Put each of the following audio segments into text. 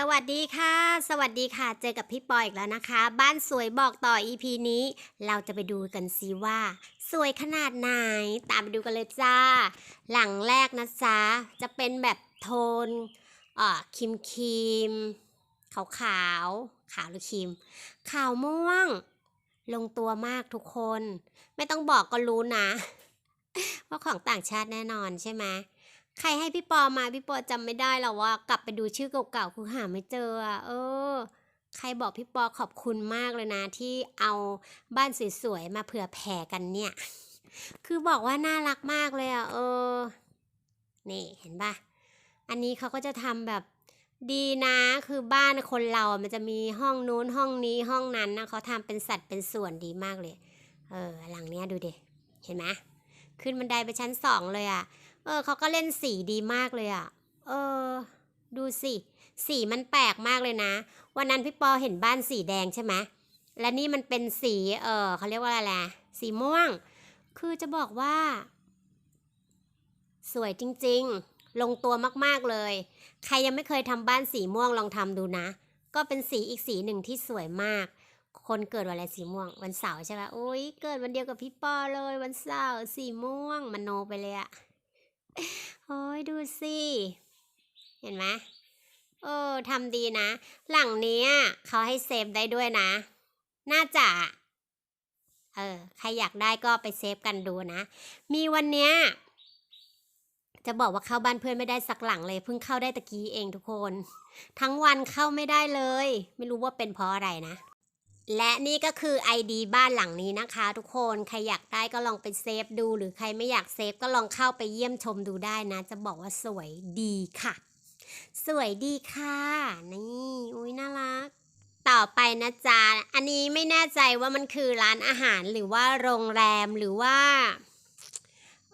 สวัสดีค่ะ สวัสดีค่ะ เจอกับพี่ปอยอีกแล้วนะคะ บ้านสวยบอกต่อ EP นี้ เราจะไปดูกันซิว่า สวยขนาดไหน ตามไปดูกันเลยจ้า หลังแรกนะจ๊ะ จะเป็นแบบโทนเอ่อครีมครีมขาวขาวขาวหรือครีม ขาวม่วง ลงตัวมากทุกคน ไม่ต้องบอกก็รู้นะ ว่าของต่างชาติแน่นอนใช่ไหม ใครให้พี่ปอมาพี่ปอจำไม่ได้หรอกว่ากลับไปดูชื่อเก่าๆคือหาไม่เจออะเออ ใครบอกพี่ปอขอบคุณมากเลยนะ ที่เอาบ้านสวยๆมาเผื่อแผ่กันเนี่ย คือบอกว่าน่ารักมากเลยอะเออ นี่เห็นปะอันนี้เขาก็จะทำแบบดีนะคือบ้านคนเราอะมันจะมีห้องนู้นห้องนี้ห้องนั้นนะเขาทำเป็นสัดเป็นส่วนดีมากเลย เออหลังเนี้ยดูดิเห็นไหมขึ้นบันไดไปชั้นสองเลยอะ เออเขาก็เล่นสีดีมากเลยอะ่ะ เออ ดูสิ สีมันแปลกมากเลยนะ วันนั้นพี่ปอเห็นบ้านสีแดงใช่ไหมและนี่มันเป็นสี เออเขาเรียกว่าอะไรล่ะ สีม่วง คือจะบอกว่า สวยจริง ๆ ลงตัวมากๆเลย ใครยังไม่เคยทำบ้านสีม่วงลองทำดูนะ ก็เป็นสีอีกสีหนึ่งที่สวยมากคนเกิดวันอะไรสีม่วง วันเสาร์ใช่ไหมโอ้ยเกิดวันเดียวกับพี่ปอเลย วันเสาร์สีม่วงมันโนไปเลยอะ โอ้ยดูสิ เห็นไหมเออทำดีนะ หลังนี้เขาให้เซฟได้ด้วยนะ น่าจะ เออ ใครอยากได้ก็ไปเซฟกันดูนะ มีวันเนี้ย จะบอกว่าเข้าบ้านเพื่อนไม่ได้สักหลังเลยเพิ่งเข้าได้ตะกี้เองทุกคน ทั้งวันเข้าไม่ได้เลย ไม่รู้ว่าเป็นเพราะอะไรนะ และนี่ก็คือ ID บ้านหลังนี้นะคะ ทุกคนใครอยากได้ก็ลองไปเซฟดู หรือใครไม่อยากเซฟก็ลองเข้าไปเยี่ยมชมดูได้นะ จะบอกว่าสวยดีค่ะ สวยดีค่ะ นี่อุ้ยน่ารัก ต่อไปนะจ๊ะอันนี้ไม่แน่ใจว่ามันคือร้านอาหารหรือว่าโรงแรมหรือว่า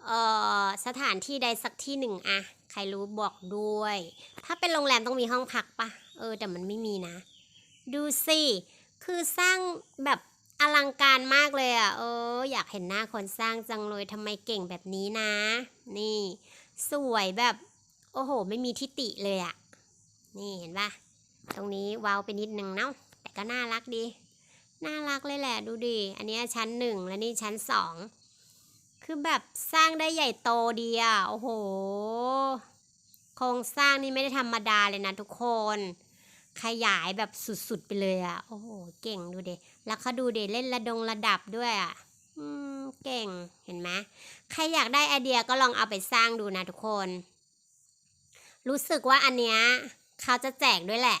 เอ่อสถานที่ใดสักที่หนึ่งอะใครรู้บอกด้วย ถ้าเป็นโรงแรมต้องมีห้องพักปะเออแต่มันไม่มีนะ ดูสิ คือสร้างแบบอลังการมากเลยอะ เออ อยากเห็นหน้าคนสร้างจังเลยทำไมเก่งแบบนี้นะ นี่ สวยแบบ โอ้โห ไม่มีทิติเลยอะ นี่เห็นปะตรงนี้วาวไปนิดนึงเนาะ แต่ก็น่ารักดี น่ารักเลยแหละดูดิ อันนี้ชั้นหนึ่งและนี่ชั้นสอง คือแบบสร้างได้ใหญ่โตดีอะ โอ้โห โครงสร้างนี่ไม่ได้ธรรมดาเลยนะทุกคน ขยายแบบสุดๆไปเลยอะ่ะ โอ้โห เก่งดูเดแล้วเขาดูเดเล่นระดงระดับด้วยอะ่ะ อืม เก่ง เห็นไหมใครอยากได้ไอเดียก็ลองเอาไปสร้างดูนะทุกคน รู้สึกว่าอันเนี้ยเขาจะแจกด้วยแหละ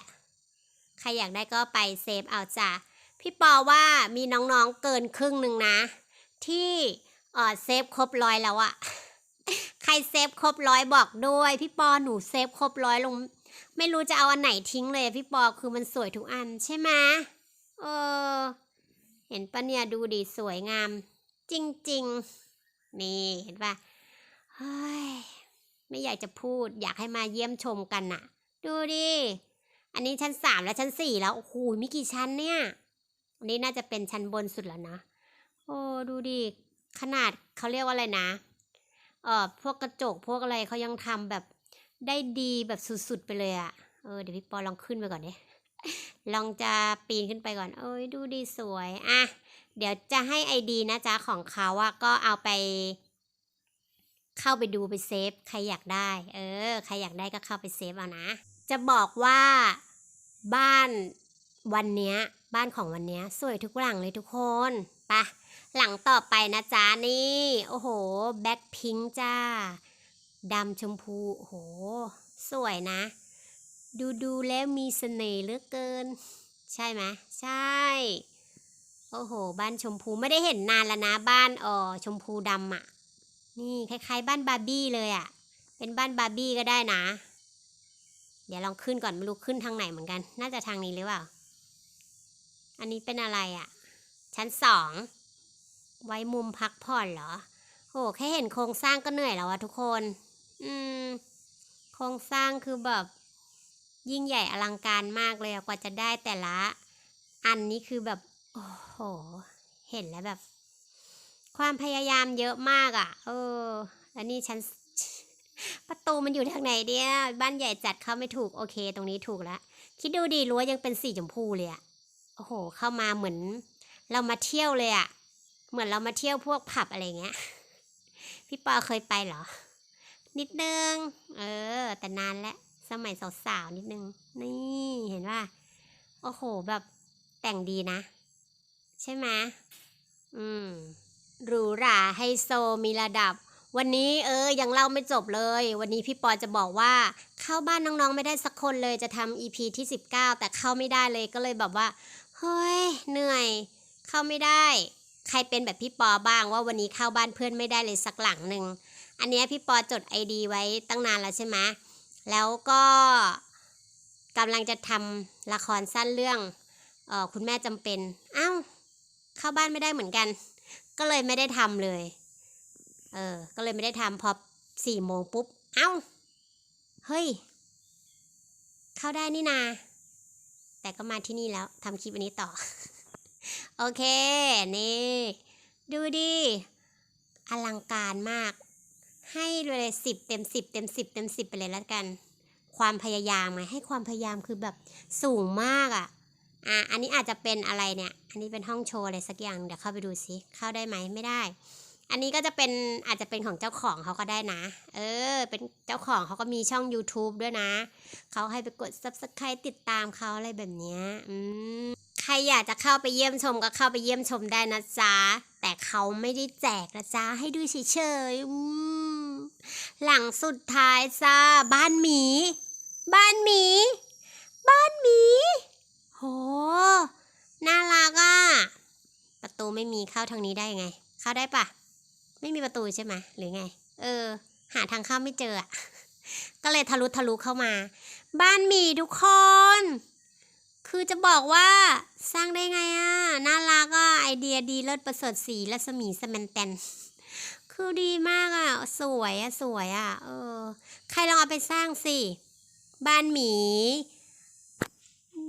ใครอยากได้ก็ไปเซฟเอาจ้ะ พี่ปอว่ามีน้องๆเกินครึ่งหนึ่งนะ ที่เออเซฟครบร้อยแล้วอะใครเซฟครบร้อยบอกด้วย พี่ปอหนูเซฟครบร้อยลง ไม่รู้จะเอาอันไหนทิ้งเลยพี่ปอคือมันสวยทุกอันใช่ไหมเออ เห็นปะเนี่ยดูดิสวยงาม จริง ๆ นี่เห็นปะเฮ้ยไม่อยากจะพูดอยากให้มาเยี่ยมชมกันน่ะ ดูดิ อันนี้ชั้นสามและชั้นสี่แล้ว โอ้โหมีกี่ชั้นเนี่ย อันนี้น่าจะเป็นชั้นบนสุดแล้วนะ โอ้ดูดิ ขนาดเขาเรียกว่าอะไรนะ เออพวกกระจกพวกอะไรเขายังทำแบบ ได้ดีแบบสุดๆไปเลยอะเออเดี๋ยวพี่ปอลองขึ้นไปก่อนเนี่ยลองจะปีนขึ้นไปก่อน เอ้ยดูดีสวยอะเดี๋ยวจะให้ไอดีนะจ๊ะของเขาอะก็เอาไป เข้าไปดูไปเซฟใครอยากได้ เออ ใครอยากได้ก็เข้าไปเซฟเอานะ จะบอกว่าบ้านวันเนี้ย บ้านของวันเนี้ย สวยทุกหลังเลยทุกคนปะหลังต่อไปนะจ๊ะนี่ โอ้โห แบ็คพิงจ้า ดำชมพูโห สวยนะ ดูดูแล้วมีเสน่ห์เหลือเกิน ใช่ไหมใช่ โอ้โห บ้านชมพูไม่ได้เห็นนานแล้วนะบ้านอ๋อชมพูดำอะ่ะ นี่คล้ายๆ บ้านบาร์บี้เลยอะ่ะ เป็นบ้านบาร์บี้ก็ได้นะ เดี๋ยวลองขึ้นก่อนไม่รู้ขึ้นทางไหนเหมือนกัน น่าจะทางนี้หรือเปล่า อันนี้เป็นอะไรอะ่ะ ชั้นสอง ไว้มุมพักผ่อนเหรอโอ้แค่เห็นโครงสร้างก็เหนื่อยแล้วอะทุกคน อืม โครงสร้างคือแบบ ยิ่งใหญ่อลังการมากเลยอะกว่าจะได้แต่ละ อันนี้คือแบบ โอ้โห เห็นแล้วแบบ ความพยายามเยอะมากอะเออ แล้วนี่ฉันประตูมันอยู่ทางไหนเดียบ้านใหญ่จัดเข้าไม่ถูกโอเค ตรงนี้ถูกแล้วคิดดูดีรั้วยังเป็นสีชมพูเลยอะโอ้โห เข้ามาเหมือน เรามาเที่ยวเลยอะเหมือนเรามาเที่ยวพวกผับอะไรเงี้ย พี่ปอเคยไปเหรอ นิดนึง เออ แต่นานแล้วสมัยสาวๆนิดนึง นี่เห็นว่าโอ้โหแบบแต่งดีนะ ใช่ไหมอืมหรูหราไฮโซมีระดับ วันนี้เออยังเล่าไม่จบเลย วันนี้พี่ปอจะบอกว่า เข้าบ้านน้องๆไม่ได้สักคนเลยจะทำ EP ที่ 19 แต่เข้าไม่ได้เลยก็เลยแบบว่าเฮ้ยเหนื่อย เข้าไม่ได้ ใครเป็นแบบพี่ปอบ้างว่าวันนี้เข้าบ้านเพื่อนไม่ได้เลยสักหลังหนึ่ง อันเนี้ยพี่ปอจดไอดีไว้ตั้งนานแล้วใช่ไหมแล้วก็กำลังจะทำละครสั้นเรื่องเออคุณแม่จำเป็นเอ้าเข้าบ้านไม่ได้เหมือนกัน ก็เลยไม่ได้ทำเลย เออ ก็เลยไม่ได้ทำพอสี่โมงปุ๊บ เอ้า เฮ้ย เข้าได้นี่นา แต่ก็มาที่นี่แล้วทำคลิปอันนี้ต่อ โอเค นี่ ดูดิ อลังการมาก ให้เลยสิบเต็มสิบเต็มสิบเต็มสิบไปเลยแล้วกัน ความพยายามไงให้ความพยายามคือแบบสูงมากอะ่ะอะอันนี้อาจจะเป็นอะไรเนี่ย อันนี้เป็นห้องโชว์อะไรสักอย่างเดี๋ยวเข้าไปดูสิเข้าได้ไหมไม่ได้ อันนี้ก็จะเป็นอาจจะเป็นของเจ้าของเขาก็ได้นะ เออ เป็นเจ้าของเขาก็มีช่อง YouTube ด้วยนะเขาให้ไปกด Subscribe ติดตามเขาอะไรแบบเนี้ยอืมใครอยากจะเข้าไปเยี่ยมชมก็เข้าไปเยี่ยมชมได้นะจ๊ะแต่เขาไม่ได้แจกนะจ๊ะให้ดูเฉยๆอืม หลังสุดท้ายจ้าบ้านหมี บ้านหมี บ้านหมี โห น่ารักอะ ประตูไม่มีเข้าทางนี้ได้ไง เข้าได้ปะไม่มีประตูใช่ไหมหรือไง เออ หาทางเข้าไม่เจออะก็เลยทะลุทะลุเข้ามา บ้านหมีทุกคน คือจะบอกว่าสร้างได้ไงอะ น่ารักอะ ไอเดียดีเลิศประเสริฐสีและสมีสแมนแตน คือดีมากอะ สวยอะ สวยอะ เออ ใครลองเอาไปสร้างสิ บ้านหมี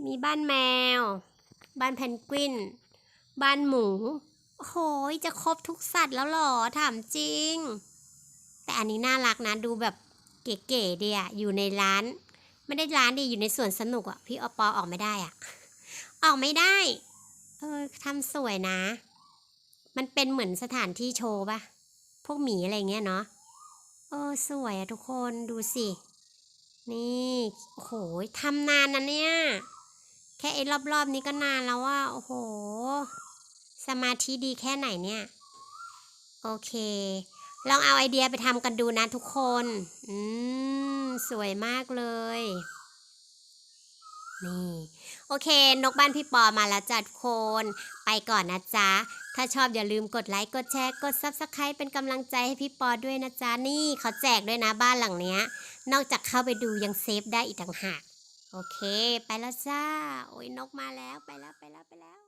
มีบ้านแมว บ้านเพนกวิน บ้านหมูโอ้โหยจะครบทุกสัตว์แล้วหรอ ถามจริง แต่อันนี้น่ารักนะ ดูแบบเก๋ๆดีอะอยู่ในร้าน ไม่ได้ร้านดีอยู่ในสวนสนุกอะพี่อปอออกไม่ได้อะออกไม่ได้ เออทำสวยนะ มันเป็นเหมือนสถานที่โชว์ปะ พวกหมีอะไรเงี้ยเนาะเออสวยอะทุกคนดูสิ นี่โอ้โหทำนานนะเนี่ย แค่ไอ้รอบๆนี้ก็นานแล้วว่า โอ้โห สมาธิดีแค่ไหนเนี่ย โอเค ลองเอาไอเดียไปทำกันดูนะทุกคน อืม สวยมากเลย นี่ โอเค นกบ้านพี่ปอมาแล้วจัดโคน ไปก่อนนะจ๊ะ ถ้าชอบอย่าลืมกดไลค์ กดแชร์ กด Subscribe เป็นกำลังใจให้พี่ปอด้วยนะจ๊ะ นี่เขาแจกด้วยนะบ้านหลังเนี้ย นอกจากเข้าไปดูยังเซฟได้อีกต่างหาก โอเค ไปแล้วจ้า โอ้ยนกมาแล้ว ไปแล้ว ไปแล้ว ไปแล้ว